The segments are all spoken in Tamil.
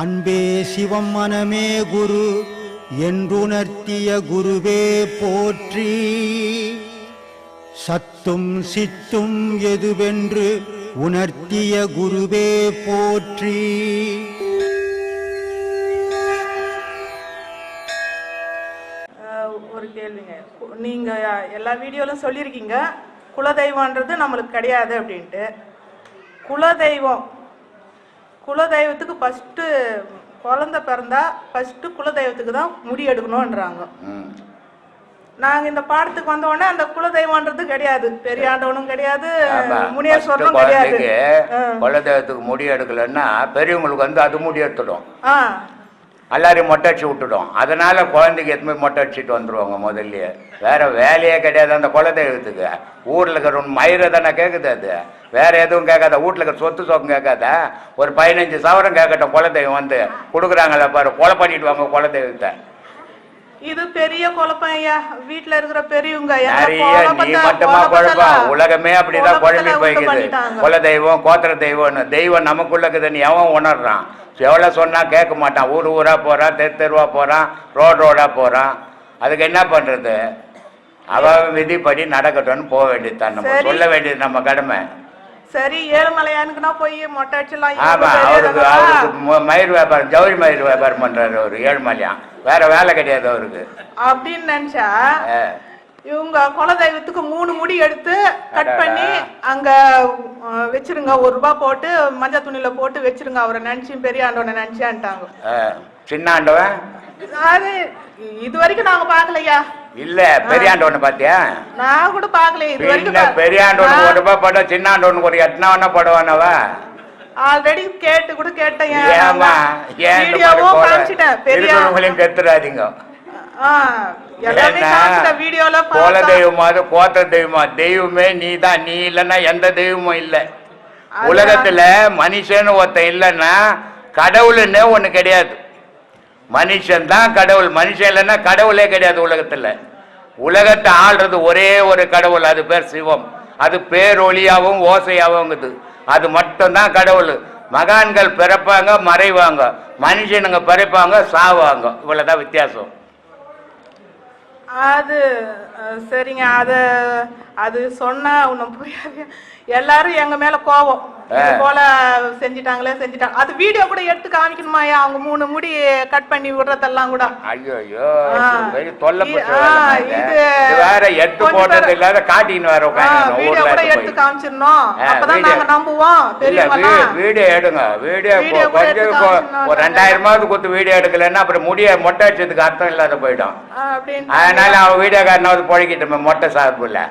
அன்பே சிவம் மனமே குரு என்றுணர்த்திய குருவே போற்றி. சத்தும் சித்தும் எதுவென்று உணர்த்திய குருவே போற்றி. ஒரு கேள்விங்க நீங்க எல்லா வீடியோலும் சொல்லியிருக்கீங்க. குலதெய்வம்ன்றது நம்மளுக்கு கிடையாது அப்படின்ட்டு. குலதெய்வம். குலதெய்வத்துக்கு ஃபஸ்ட்டு குழந்தை பிறந்தா ஃபஸ்ட்டு குலதெய்வத்துக்கு தான் முடி எடுக்கணுன்றாங்க. நாங்க இந்த பாடத்துக்கு வந்த உடனே அந்த குலதெய்வம்ன்றது கிடையாது. பெரியாண்டவனும் கிடையாது ஆமா. முனீஸ்வரனும் first கிடையாது. குலதெய்வத்துக்கு முடி எடுக்கலைன்னா பெரியவங்களுக்கு வந்து அது முடி எடுத்துடும். எல்லாரையும் மொட்டை அடிச்சு விட்டுடும். அதனால குழந்தைக்கு எத்தனை மொட்டை அடிச்சுட்டு வந்துருவாங்க முதல்லயே. வேற வேலையே கிடையாது. அந்த குலதெய்வத்துக்கு ஊர்ல இருக்கிற மயிரை தானே கேட்குது அது. வேற எதுவும் கேட்காத. வீட்டுல இருக்கிற சொத்து சொக்கம் கேட்காத. ஒரு பதினஞ்சு சவரம் கேட்கட்டும் குலதெய்வம் வந்து. கொடுக்குறாங்களே பாரு. கொலை பண்ணிட்டு வாங்க குலதெய்வத்தை இது பெரிய குழப்பம் ஐயா. வீட்டுல இருக்கிற பெரியவங்க நீ மட்டுமா குழப்பம் உலகமே அப்படிதான் குழம்பி போய்க்குது. குல தெய்வம் கோத்திர தெய்வம்னு. தெய்வம் நமக்குள்ள இருக்குதுன்னு எவன் உணர்றான்? எவ்வளவு சொன்னா கேட்க மாட்டான். ஊர் ஊரா போறான் தெரு தெருவா போறான் ரோடு ரோடா போறான். அதுக்கு என்ன பண்றது? அவ விதிப்படி நடக்கட்டும்னு போக வேண்டியதுதான். நம்ம சரி. சொல்ல வேண்டியது நம்ம கடமை. சரி ஏழுமலையானுக்குன்னா போய் மொட்டை அடிச்சிடலாம் ஆமா இவங்க அவருக்கு? அவருக்கு மயிர் வியாபாரம் ஜவுளி மயிர் வியாபாரம் பண்றாரு அவரு ஏழுமலையான் வேற வேலை கிடையாது அவருக்கு. அப்படின்னு நினைச்சா. இவங்க குலதெய்வத்துக்கு மூணு முடி எடுத்து கட். பண்ணி அங்க வச்சிருங்க. ஒரு ரூபாய் போட்டு மஞ்சள் துணியில போட்டு வச்சிருங்க. அவரை நினைச்சு பெரிய ஆண்டவனை நினைச்சான்ட்டாங்க. சின்னாண்டவன் அது இது வரைக்கும் நாங்க பாக்கலையா இல்ல பெரியாண்டவனை பாத்தியா நான் கூட பாக்கல இது வரைக்கும் பின்ன பெரியாண்டவனுக்கு ஒரு ரூபாய் படம் சின்னாண்டவனுக்கு ஒரு எட்டனாவனா படுவானவா ஆல்ரெடி கேட்டு கூட கேட்டேன். ஏமா ஏன் வீடியோவும்? காமிச்சிட்டேன். பெரிய கெத்துறாதீங்க. வீடியோல கோல பார்த்தா தெய்வமா? அது கோத்த தெய்வமா? தெய்வமே நீ தான் நீ இல்லைன்னா எந்த தெய்வமும் இல்லை. உலகத்துல மனுஷன்னு ஒருத்தன் இல்லைன்னா கடவுளுன்னு ஒண்ணு கிடையாது. மனுஷன் தான் கடவுள். மனுஷன் இல்லைன்னா கடவுளே கிடையாது உலகத்துல. உலகத்தை ஆள்றது ஒரே ஒரு கடவுள். அது பேர் சிவம். அது பேரொளியாவும் ஓசையாவுங்குது. அது மட்டும்தான் கடவுள். மகான்கள் பிறப்பாங்க மறைவாங்க. மனுஷனுங்க பிறப்பாங்க சாவாங்க. இவ்வளவுதான் வித்தியாசம். அது சரிங்க. அது அது சொன்னா ஒன்றும் புரியாது. எல்லாரும் எங்க மேல கோவம். இது போல செஞ்சிட்டாங்களே செஞ்சிட்டாங்க அது வீடியோ கூட எடுத்து காமிக்கணுமாயா அவங்க மூணு முடி கட் பண்ணி விடுறதெல்லாம் கூட. ஐயோ ஐயோ. தொல்லை. இது. வேற எடுத்து கொஞ்சம் போட்டது இல்லாத காட்டின்னு வேற வீடியோ கூட எடுத்து ஆ, அப்பதான். நாங்க நம்புவோம் இல்ல பெரியவங்கலாம் வீடியோ எடுங்க வீடியோ கொஞ்சம் ஒரு ரெண்டாயிரமாவது கொடுத்து வீடியோ எடுக்கலைன்னா அப்புறம் முடிய மொட்டை அடிச்சதுக்கு அர்த்தம் இல்லாத போயிடும். அதனால அவன் வீடியோக்காரனாவது பொழைக்கிட்டோம் மொட்டை சாப்பிடல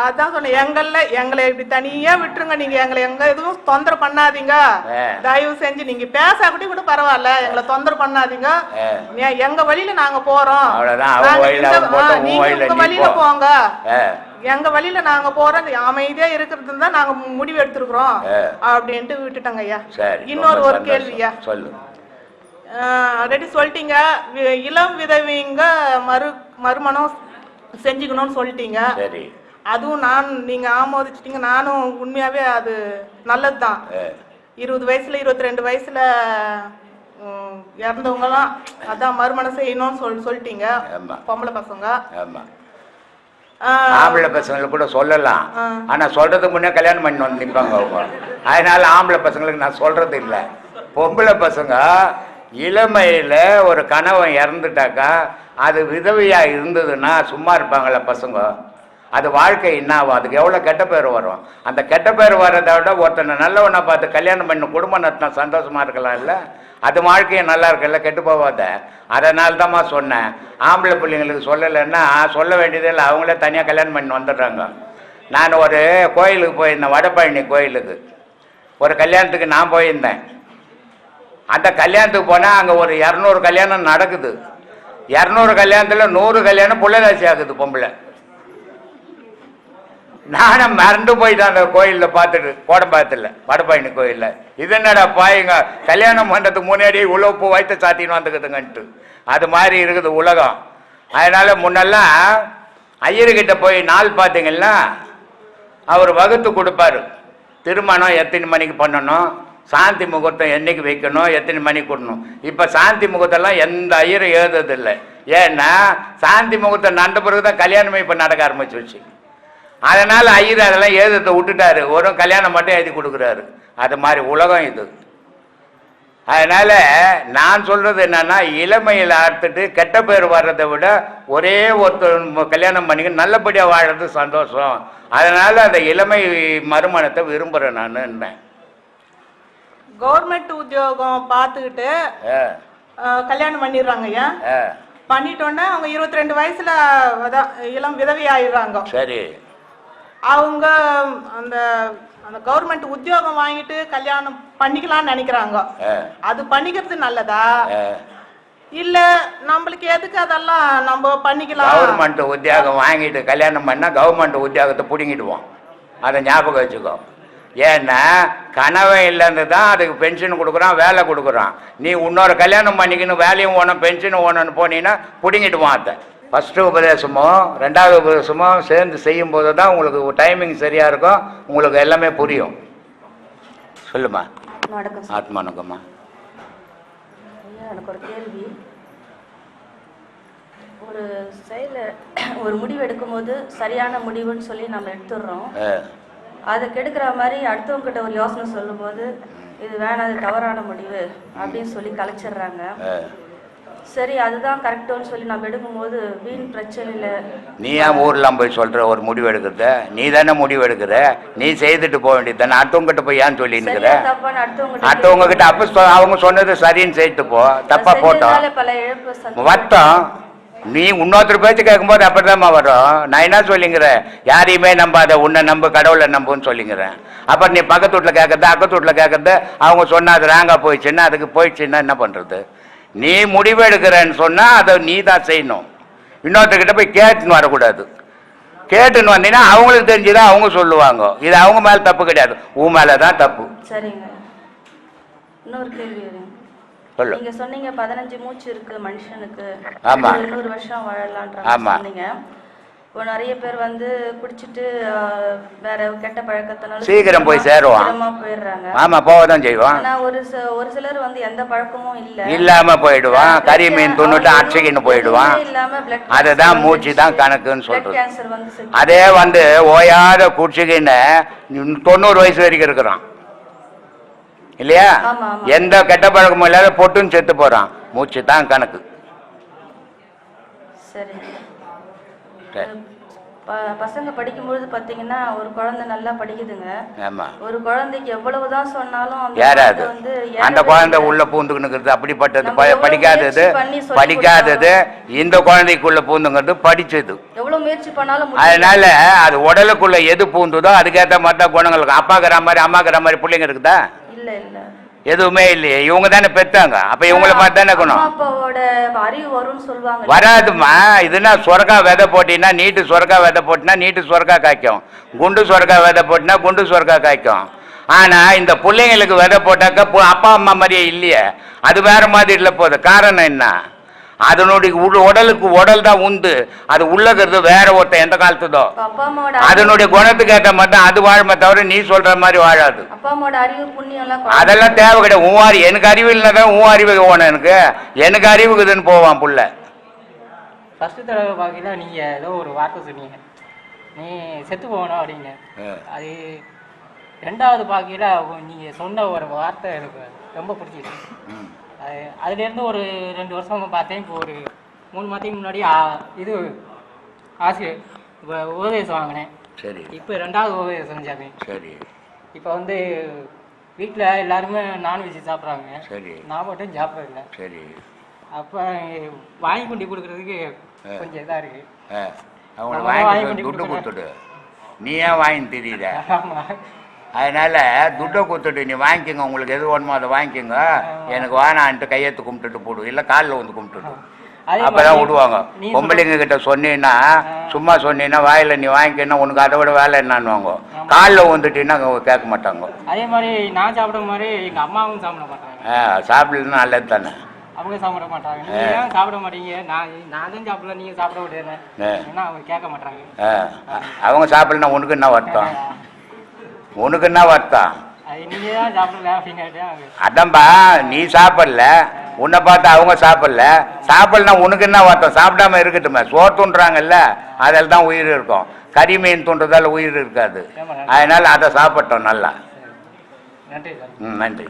அதான் சொன்னேன் எங்கள்ல எங்களை இப்படி தனியா விட்டுருங்க. நீங்க எங்களை எங்க எதுவும் தொந்தரவு பண்ணாதீங்க. தயவு செஞ்சு நீங்க பேசாட்டி கூட பரவாயில்ல. எங்களை தொந்தரவு பண்ணாதீங்க. எங்க வழியில நாங்க போறோம். நாங்க உங்க வழியில. போங்க. எங்க வழியில நாங்க போறோம். அமைதியா இருக்கிறது தான் நாங்க முடிவு எடுத்திருக்கிறோம். அப்படின்ட்டு விட்டுட்டோங்க ஐயா. இன்னொரு ஒரு. கேள்வியா சொல்லு. ஆல்ரெடி சொல்லிட்டீங்க. இளம் விதவிங்க மறு மறுமணம் செஞ்சுக்கணும்னு சொல்லிட்டீங்க. சரி. அதுவும் நான் நீங்க ஆமோதிச்சிட்டீங்க நானும் உண்மையாவே அது நல்லதுதான். ஆ. இருபது வயசுல இருபத்தி ரெண்டு வயசுல இறந்தவங்கலாம் அதான் மறுமணம் செய்யணும்னு சொல் சொல்லிட்டீங்க. பொம்பளை பசங்க. ஆம்பளை பசங்களுக்கு கூட சொல்லலாம். ஆனா சொல்றதுக்கு முன்னே கல்யாணம் பண்ணி வந்து நிற்பாங்க அவங்க. அதனால ஆம்பளை பசங்களுக்கு நான் சொல்றது இல்லை. பொம்பளை பசங்க இளமையில ஒரு கணவன் இறந்துட்டாக்கா அது விதவையா இருந்ததுன்னா சும்மா இருப்பாங்களே பசங்க. அது வாழ்க்கை என்ன ஆகும்? அதுக்கு எவ்வளோ கெட்ட பேர் வரும்? அந்த கெட்ட பேர் வர்றதை விட ஒருத்தனை நல்லவனை பார்த்து கல்யாணம் பண்ணி குடும்பம் நடத்தினா சந்தோஷமாக இருக்கலாம் இல்லை? அது வாழ்க்கையும் நல்லா இருக்குல்ல கெட்டு போகாத? அதனால தான்மா சொன்னேன். ஆம்பளை பிள்ளைங்களுக்கு சொல்லலைன்னா சொல்ல வேண்டியதே இல்லை. அவங்களே தனியாக கல்யாணம் பண்ணி வந்துடுறாங்க. நான் ஒரு கோயிலுக்கு போயிருந்தேன் வடபழனி கோயிலுக்கு. ஒரு கல்யாணத்துக்கு நான் போயிருந்தேன். அந்த கல்யாணத்துக்கு போனால் அங்கே ஒரு இரநூறு கல்யாணம் நடக்குது. இரநூறு கல்யாணத்தில் நூறு கல்யாணம் புள்ளதாசி ஆகுது பொம்பளை. நானும் மறந்து போயிட்டேன் அந்த கோயிலில் பார்த்துட்டு கோடம்பாயத்தில் வடபழனி கோயிலில். இது என்னடா பாயுங்க? கல்யாணம் பண்ணுறதுக்கு முன்னாடி உழவுப்பு வைத்த சாத்தின்னு வந்துக்குதுங்கன்ட்டு. அது மாதிரி இருக்குது உலகம். அதனால் முன்னெல்லாம் ஐயர்கிட்ட போய் நாள் பார்த்தீங்கன்னா அவர் வகுத்து கொடுப்பாரு. திருமணம் எத்தனை மணிக்கு பண்ணணும்? சாந்தி முகூர்த்தம் என்றைக்கு வைக்கணும்? எத்தனை மணிக்கு கொடுணும் இப்போ சாந்தி முகூர்த்தம்லாம் எந்த ஐயரும் எழுதுறதில்லை. ஏன்னா சாந்தி முகூர்த்தம் நடந்த பிறகு தான் கல்யாணமே இப்போ நடக்க ஆரம்பிச்சிருச்சு. அதனால் ஐயர் அதெல்லாம் எழுதத்தை விட்டுட்டாரு. ஒரு கல்யாணம் மட்டும் எழுதி கொடுக்குறாரு. அது மாதிரி உலகம் இது. அதனால நான் சொல்றது என்னன்னா இளமையில் ஆர்த்துட்டு கெட்ட பேர் வர்றதை விட ஒரே ஒருத்தர் கல்யாணம் பண்ணிக்க நல்லபடியா வாழறது சந்தோஷம். அதனால அந்த இளமை மறுமணத்தை விரும்புறேன் நான் கவர்மெண்ட் உத்தியோகம் பார்த்துக்கிட்டு கல்யாணம் பண்ணிடுறாங்க ஐயா. பண்ணிட்டோன்னே அவங்க இருபத்தி ரெண்டு வயசுல இளம் விதவி ஆயிடுறாங்க சரி. அவங்க அந்த அந்த கவர்மெண்ட் உத்தியோகம் வாங்கிட்டு கல்யாணம் பண்ணிக்கலாம்னு நினைக்கிறாங்க. அது பண்ணிக்கிறது நல்லதா. இல்ல நம்மளுக்கு எதுக்கு அதெல்லாம் நம்ம பண்ணிக்கலாம்? கவர்மெண்ட் உத்தியோகம் வாங்கிட்டு கல்யாணம் பண்ணா கவர்மெண்ட் உத்தியோகத்தை பிடுங்கிடுவோம். அதை ஞாபகம் வச்சுக்கோ. ஏன்னா கனவே இல்லைன்னு தான் அதுக்கு பென்ஷன் கொடுக்குறான் வேலை கொடுக்குறான். நீ இன்னொரு கல்யாணம் பண்ணிக்கணும் வேலையும் ஓணும் பென்ஷனும் ஓணும்னு போனீங்கன்னா பிடுங்கிடுவான் அதை. ஃபஸ்ட்டு உபதேசமோ ரெண்டாவது உபதேசமோ சேர்ந்து செய்யும்போது தான் உங்களுக்கு டைமிங் சரியாக இருக்கும். உங்களுக்கு எல்லாமே புரியும். சொல்லுமா? ஆத்மா வணக்கம்மா எனக்கு ஒரு கேள்வி. ஒரு செயல ஒரு முடிவு எடுக்கும்போது சரியான முடிவுன்னு சொல்லி நம்ம எடுத்துடுறோம் அதை கெடுக்கிற மாதிரி அடுத்தவங்க கிட்ட ஒரு யோசனை சொல்லும்போது இது வேணாம் இது தவறான முடிவு அப்படின்னு சொல்லி கலைச்சிடுறாங்க. சரி அதுதான் கரெக்டுன்னு சொல்லி நம்ம எடுக்கும்போது வீண் பிரச்சனையில் நீ ஏன் ஊர்லாம் போய் சொல்ற ஒரு முடிவு எடுக்கிறத? நீ தானே முடிவு எடுக்கிற? நீ செய்துட்டு போக வேண்டியது தானே. அடுத்தவங்கிட்ட போய் ஏன் சரியா தப்பான்னு அடுத்தவங்க கிட்ட அப்ப அவங்க சொன்னது சரின்னு செய்துட்டு போ. தப்பா போட்டோம் வட்டம். நீ இன்னொருத்தர் பேச்சு கேட்கும்போது அப்படிதாம்மா வரும். நான் என்ன சொல்லிங்கிறேன் யாரையுமே நம்பாத உன்னை நம்பு கடவுளை நம்புன்னு சொல்லிங்கிறேன் அப்புறம் நீ பக்கத்து வீட்டில் கேட்கறது அக்கத்து வீட்டில் கேட்கறது அவங்க சொன்னா அது ராங்கா போயிடுச்சுன்னா அதுக்கு போயிடுச்சுன்னா என்ன பண்றது? நீ முடிவு எடுக்கிறேன்னு சொன்னா அதை நீ தான் செய்யணும். இன்னொருத்தர்கிட்ட போய் கேட்டுன்னு வரக்கூடாது. கேட்டுன்னு வந்தீங்கன்னா அவங்களுக்கு தெரிஞ்சுதான் அவங்க சொல்லுவாங்க. இது அவங்க மேல தப்பு கிடையாது. உன் மேல தான் தப்பு. சரிங்க. இன்னொரு கேள்வி இருக்கு. சொல்லு. நீங்க சொன்னீங்க பதினஞ்சு மூச்சு இருக்கு மனுஷனுக்கு. ஆமா. நூறு வருஷம் வாழலான்ற சொன்னீங்க. இப்போ நிறைய பேர் வந்து குடிச்சிட்டு வேற கெட்ட பழக்கத்தினால சீக்கிரம் போய் சேருவான். போயிடுறாங்க. ஆமா போகதான் செய்வான். ஆனா ஒரு ஒரு சிலர் வந்து எந்த பழக்கமும் இல்ல. இல்லாம போயிடுவான். கறி மீன் துண்ணுட்டு அடிச்சுக்கின்னு போயிடுவான். அதுதான் மூச்சு தான். கணக்குன்னு சொல்றது. அதே வந்து ஓயாத குடிச்சுக்கின்னு தொண்ணூறு வயசு வரைக்கும் இருக்கிறான். இல்லையா. எந்த கெட்ட பழக்கமும் இல்லாத பொட்டுன்னு செத்து போறான். மூச்சு தான் கணக்கு. சரி. ப- பசங்க படிக்கும்பொழுது பாத்தீங்கன்னா ஒரு குழந்தை நல்லா படிக்குதுங்க. ஆமா. ஒரு குழந்தைக்கு எவ்வளவுதான் சொன்னாலும் அந்த குழந்தை வந்து அந்த குழந்தை. உள்ள பூந்துக்கினுங்கிறது அப்படிப்பட்டது நம்ம ப- எவ்வளவு படிக்காதது முயற்சி பண்ணி சொல்லிக் படிக்காதது இந்த குழந்தைக்குள்ள பூந்துங்கிறது படிச்சது. எவ்வளவு முயற்சி பண்ணாலும். அதனால அது உடலுக்குள்ள எது பூந்துதோ அதுக்கேற்ற மாதிரி தான் குணங்கள் இருக்கும் அப்பாக்கிற மாதிரி அம்மாக்கிற மாதிரி பிள்ளைங்க இருக்குதா? இல்ல இல்ல. எதுவுமே இல்லையே. இவங்க தானே பெத்தாங்க அப்ப இவங்கள மாதிரி தானே இருக்கணும்? வராதும்மா. இதுனா சொரக்கா விதை போட்டினா நீட்டு சொரக்கா விதை போட்டினா நீட்டு சொரக்கா காய்க்கும். குண்டு சொரக்கா விதை போட்டினா குண்டு சொரக்கா காய்க்கும். ஆனா இந்த பிள்ளைங்களுக்கு விதை போட்டாக்க அப்பா அம்மா மாதிரியே இல்லையே. அது வேற மாதிரி இல்லை போகுது. காரணம் என்ன? அதனுடைய உட- உடலுக்கு உடல் தான் உண்டு. அது உள்ளங்கிறது வேற ஒருத்தன் எந்த காலத்துதோ. அதனுடைய குணத்துக்கு ஏற்ற மாதிரி தான் அது வாழுமே தவிர நீ சொல்ற மாதிரி வாழாது. அப்பா அம்மாவோட அறிவு புண்ணியம் எல்லாம் குழந்தை- அதெல்லாம் தேவை கிடையாது. உன் அறிவு எனக்கு அறிவு இல்லைன்னா உன் அறிவு ஓணும் எனக்கு. எனக்கு அறிவுக்குதுன்னு போவான் புள்ள. ஃபஸ்ட்டு தடவை பார்க்கல நீங்கள் ஏதோ ஒரு வார்த்தை சொன்னீங்க. நீ செத்து போகணும் அப்படின்னு அது ரெண்டாவது பார்க்கல நீங்கள் சொன்ன ஒரு வார்த்தை எனக்கு ரொம்ப பிடிச்சிருக்கு. அது அதுலேருந்து ஒரு ரெண்டு வருஷமா பார்த்தேன். இப்போ ஒரு மூணு மாதத்துக்கு முன்னாடி இது ஆசிரியர் இப்போ உபதேசம் வாங்கினேன். சரி. இப்போ ரெண்டாவது உபதேசம் செஞ்சாங்க சரி. இப்போ வந்து வீட்டில் எல்லாருமே நான்வெஜ் சாப்பிட்றாங்க. சரி. நான் மட்டும் சாப்பிட்றதில்ல சரி. அப்போ வாங்கி கொண்டு கொடுக்குறதுக்கு கொஞ்சம் இதாக இருக்குது அவங்கள வாங்கி கொண்டு. கொடுத்துடு. நீ ஏன் வாங்கி தெரியல? ஆமாம் அதனால துட்டை கொடுத்துட்டு நீ வாங்கிக்கோங்க உங்களுக்கு எது வேணுமோ அதை வாங்கிக்கோங்க. எனக்கு வேணான்ட்டு கையெழுத்து கும்பிட்டுட்டு போடு இல்லை காலில் வந்து கும்பிட்டுட்டு அப்பதான் விடுவாங்க. பொம்பளைங்க கிட்ட சொன்னீங்கன்னா சும்மா சொன்னீங்கன்னா வாயில நீ வாங்கிக்கணும் உனக்கு அதை விட வேலை என்னன்னுவாங்க. காலில் வந்துட்டீங்கன்னா கேட்க மாட்டாங்க. அதே மாதிரி நான் சாப்பிட மாதிரி எங்கள் அம்மாவும் சாப்பிட மாட்டாங்க. ஆ, சாப்பிடலன்னா நல்லது தானே. அவங்க சாப்பிட மாட்டாங்க. சாப்பிட மாட்டீங்க? நான் நான் தான் சாப்பிடல நீங்கள் சாப்பிட விடுறேன் அவங்க கேட்க மாட்டாங்க. அவங்க சாப்பிடலன்னா உனக்கு என்ன வருத்தம்? உனக்கு என்ன வருத்தம் அதான்பா நீ சாப்பிடல உன்னை பார்த்து அவங்க சாப்பிடல. சாப்பிடலனா உனக்கு என்ன வருத்தம் சாப்பிடாம இருக்கட்டுமே. சோறு துண்டுறாங்கல்ல அதில் தான் உயிர் இருக்கும். கறி மீன் துண்டுறதால உயிர் இருக்காது. அதனால அதை சாப்பிட்டோம் நல்லா. ம் நன்றி.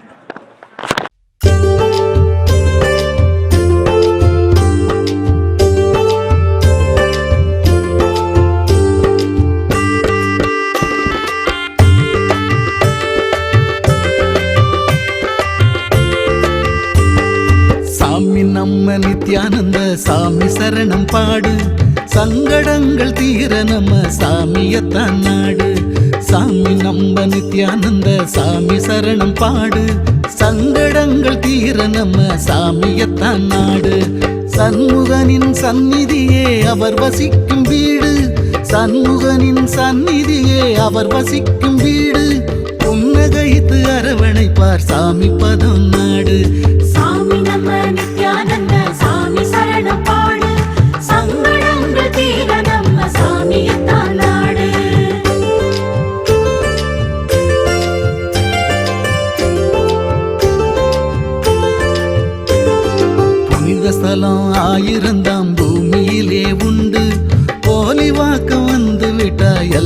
தீர நம்ம சாமியத்தான் நாடு? சாமி நம்ம நித்யானந்த சாமி சரணம் பாடு. சங்கடங்கள் தீர நம்ம சாமியத்தான் நாடு? சண்முகனின் சந்நிதியே அவர் வசிக்கும் வீடு. சண்முகனின் சந்நிதியே அவர் வசிக்கும் வீடு. புன்னகைத்து அரவணைப்பார் சாமி பதம் நாடு.